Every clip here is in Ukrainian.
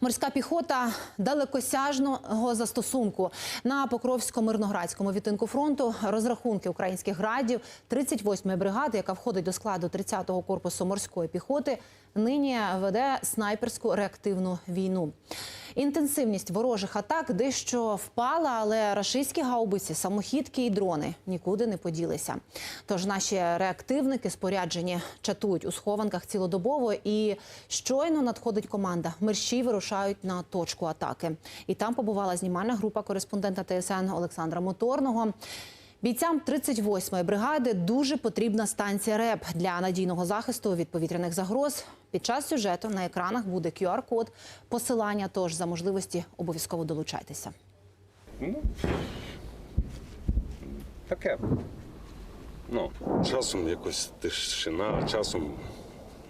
Морська піхота далекосяжного застосунку на Покровсько-Мирноградському відтинку фронту. Розрахунки українських градів 38-ї бригади, яка входить до складу 30-го корпусу морської піхоти, нині веде снайперську реактивну війну. Інтенсивність ворожих атак дещо впала, але рашистські гаубиці, самохідки і дрони нікуди не поділися. Тож наші реактивники споряджені чатують у схованках цілодобово і щойно надходить команда. Мерщій Мерщі вирушають на точку атаки. І там побувала знімальна група кореспондента ТСН Олександра Моторного. Бійцям 38-ї бригади дуже потрібна станція РЕП для надійного захисту від повітряних загроз. Під час сюжету на екранах буде QR-код посилання. Тож за можливості обов'язково долучайтеся. Ну, таке. Ну, часом якось тишина, часом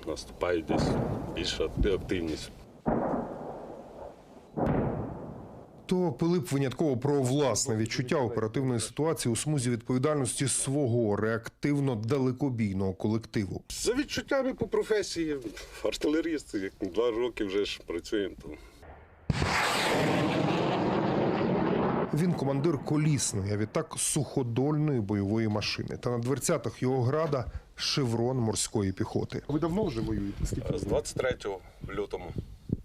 наступає десь більша активність. То Пилип винятково про власне відчуття оперативної ситуації у смузі відповідальності свого реактивно далекобійного колективу. За відчуттями по професії, артилеріст, як два роки вже ж працюємо. То Він командир колісної, а відтак суходольної бойової машини. Та на дверцятах його града шеврон морської піхоти. Ви давно вже воюєте? Скільки? з 23 лютому.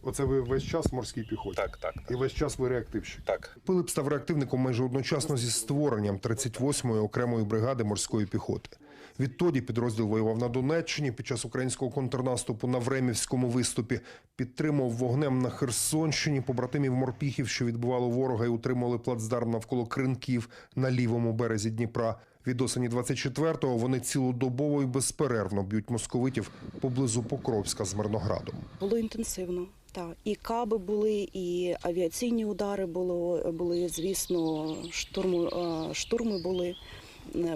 Оце ви весь час в морській піхоті. Так, так, І весь час ви реактивщик. Так. Пилип став реактивником майже одночасно зі створенням 38-ї окремої бригади морської піхоти. Відтоді підрозділ воював на Донеччині під час українського контрнаступу на Времівському виступі, підтримав вогнем на Херсонщині побратимів морпіхів, що відбувало ворога і утримували плацдарм навколо кринків на лівому березі Дніпра. Від осені 24-го вони цілодобово і безперервно б'ють московитів поблизу Покровська з Мирноградом. Було інтенсивно. Так, і каби були, і авіаційні удари було, були, звісно, штурми, штурми були,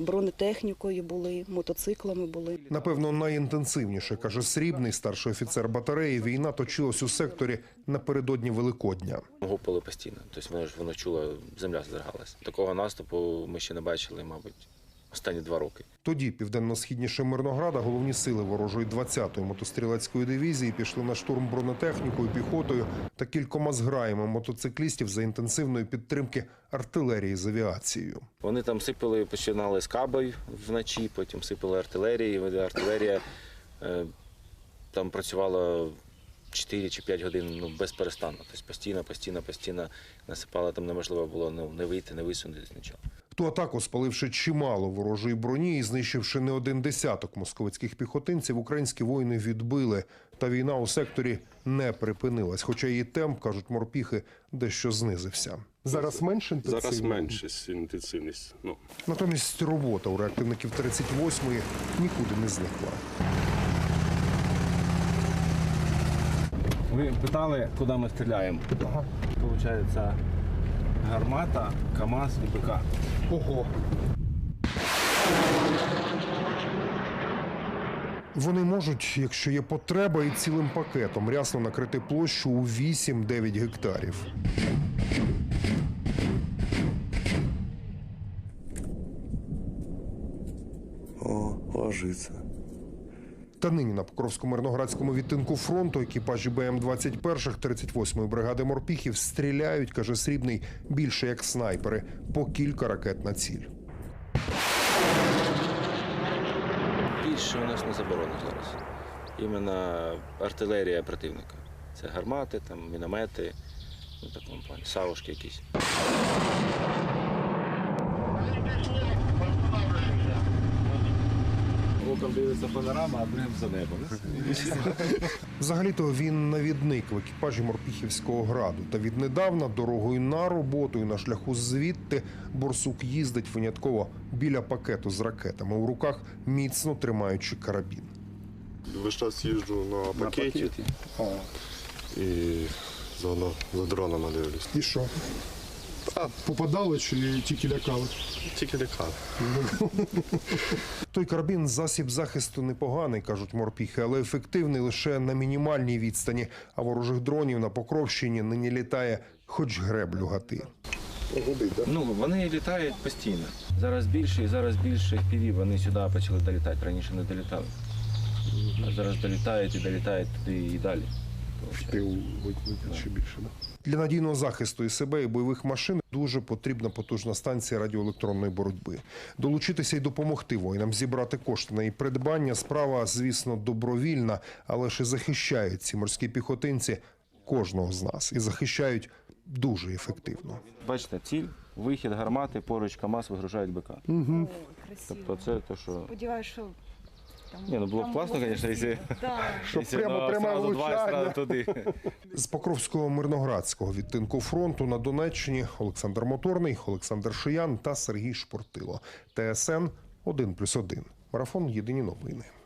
бронетехнікою були, мотоциклами були. Напевно, найінтенсивніше каже срібний старший офіцер батареї. Війна точилась у секторі напередодні Великодня. Гупали постійно. Тобто воно ж воно чуло, земля здригалась. Такого наступу ми ще не бачили, мабуть, останні два роки. Тоді південно-східніше Мирнограда головні сили ворожої 20-ї мотострілецької дивізії пішли на штурм бронетехнікою, піхотою та кількома зграями мотоциклістів за інтенсивної підтримки артилерії з авіацією. Вони там сипали, починали з кабель вночі, потім сипали артилерії. Артилерія е, там працювала 4 чи 5 годин ну, без перестану. Тобто постійно, постійно, постійно насипала, там неможливо було ну, не вийти, не висунутися нічого. Ту атаку, спаливши чимало ворожої броні і знищивши не один десяток московицьких піхотинців, українські воїни відбили. Та війна у секторі не припинилась. Хоча її темп, кажуть морпіхи, дещо знизився. Зараз менше Зараз менше інтенсивність. Ну, Натомість робота у реактивників 38-ї нікуди не зникла. Ви питали, куди ми стріляємо. Ага. Получається гармата, КАМАЗ і БК. Ого. Вони можуть, якщо є потреба, і цілим пакетом рясно накрити площу у 8-9 гектарів. О, ложиться. Та нині на Покровсько-Мирноградському відтинку фронту екіпажі БМ-21 38-ї бригади морпіхів стріляють, каже Срібний, більше як снайпери, по кілька ракет на ціль. Більше у нас не заборонено зараз. Іменно артилерія противника. Це гармати, там, міномети, ну, такому плані, савушки якісь. Оком дивиться панорама, а другим за небом. Взагалі-то він навідник в екіпажі Морпіхівського граду. Та віднедавна дорогою на роботу і на шляху звідти борсук їздить винятково біля пакету з ракетами у руках, міцно тримаючи карабін. весь час їжджу на пакеті О, і заодно за дронами дивлюсь. І що? Попадали чи тільки лякали? Тільки лякав. Той карабін засіб захисту непоганий, кажуть морпіхи, але ефективний лише на мінімальній відстані. А ворожих дронів на Покровщині нині літає, хоч греблю гати. Ну, вони літають постійно. Зараз більше і зараз більше піві. Вони сюди почали долітати. Раніше не долітали. А зараз долітають і долітають туди і далі. Ще більше. Для надійного захисту і себе і бойових машин дуже потрібна потужна станція радіоелектронної боротьби. Долучитися і допомогти воїнам зібрати кошти на її придбання. Справа, звісно, добровільна, але ж і захищають ці морські піхотинці кожного з нас і захищають дуже ефективно. Бачите, ціль, вихід гармати, поруч КАМАЗ вигружають БК. Красиво. Тобто це те, що. Сподіваюсь, що там, Ні, ну було б класно, звісно, якщо- Да. Щоб якщо прямо ну, пряме зразу два і влучання. туди. З Покровського мирноградського відтинку фронту на Донеччині Олександр Моторний, Олександр Шиян та Сергій Шпортило. ТСН 1+,1. Марафон Єдині новини.